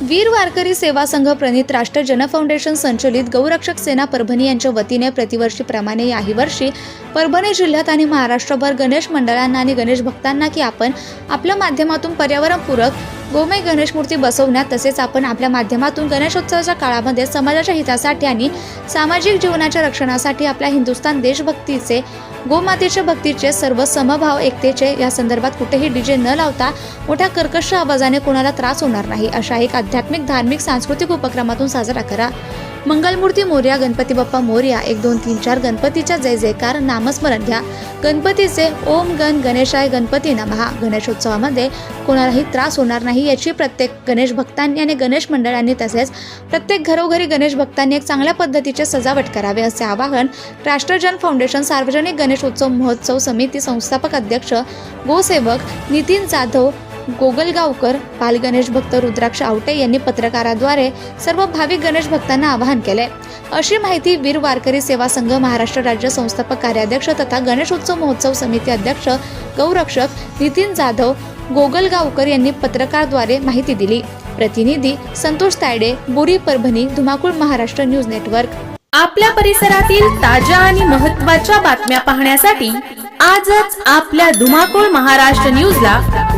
वीर वारकरी सेवा संघ प्रणित राष्ट्र जन फाउंडेशन संचलित गौरक्षक सेना परभणी यांच्या वतीने प्रतिवर्षीप्रमाणे याही वर्षी परभणी जिल्ह्यात आणि महाराष्ट्रभर गणेश मंडळांना आणि गणेश भक्तांना की आपण आपल्या माध्यमातून पर्यावरणपूरक गोमय गणेश मूर्ती बसवण्यात तसेच आपण आपल्या माध्यमातून गणेशोत्सवाच्या काळामध्ये समाजाच्या हितासाठी आणि सामाजिक जीवनाच्या रक्षणासाठी आपल्या हिंदुस्थान देशभक्तीचे गोमातेच्या भक्तीचे सर्व समभाव एकतेचे या संदर्भात कुठेही डीजे न लावता मोठ्या कर्कश आवाजाने कोणाला त्रास होणार नाही. अशा एक आध्यात्मिक धार्मिक सांस्कृतिक उपक्रमातून साजरा करा. मंगलमूर्ती मोर्या गणपती बाप्पा मोर्या एक दोन तीन चार गणपतीच्या जय जयकार नामस्मरण घ्या. गणपतीचे ओम गण गणेशाय गणपती नमहा. गणेशोत्सवामध्ये कोणालाही त्रास होणार नाही याची प्रत्येक गणेश भक्तांनी आणि गणेश मंडळांनी तसेच प्रत्येक घरोघरी गणेश भक्तांनी एक चांगल्या पद्धतीचे सजावट करावे असे आवाहन राष्ट्रजन फाउंडेशन सार्वजनिक गणेशोत्सव महोत्सव समिती संस्थापक अध्यक्ष गोसेवक नितीन जाधव गोगलगावकर बालगणेश भक्त रुद्राक्ष आवटे यांनी पत्रकाराद्वारे सर्व भाविक गणेश भक्तांना आवाहन केले. अशी माहिती वीर वारकरी सेवा संघ महाराष्ट्र राज्य संस्थापक कार्याध्यक्ष तथा गणेशोत्सव महोत्सव समिती अध्यक्ष गौरक्षक नितीन जाधव गोगलगावकर यांनी पत्रकारद्वारे माहिती दिली. प्रतिनिधी संतोष तायडे बुरी परभणी धुमाकूळ महाराष्ट्र न्यूज नेटवर्क. आपल्या परिसरातील ताज्या आणि महत्त्वाच्या बातम्या पाहण्यासाठी आजच आपल्या धुमाकूळ महाराष्ट्र न्यूजला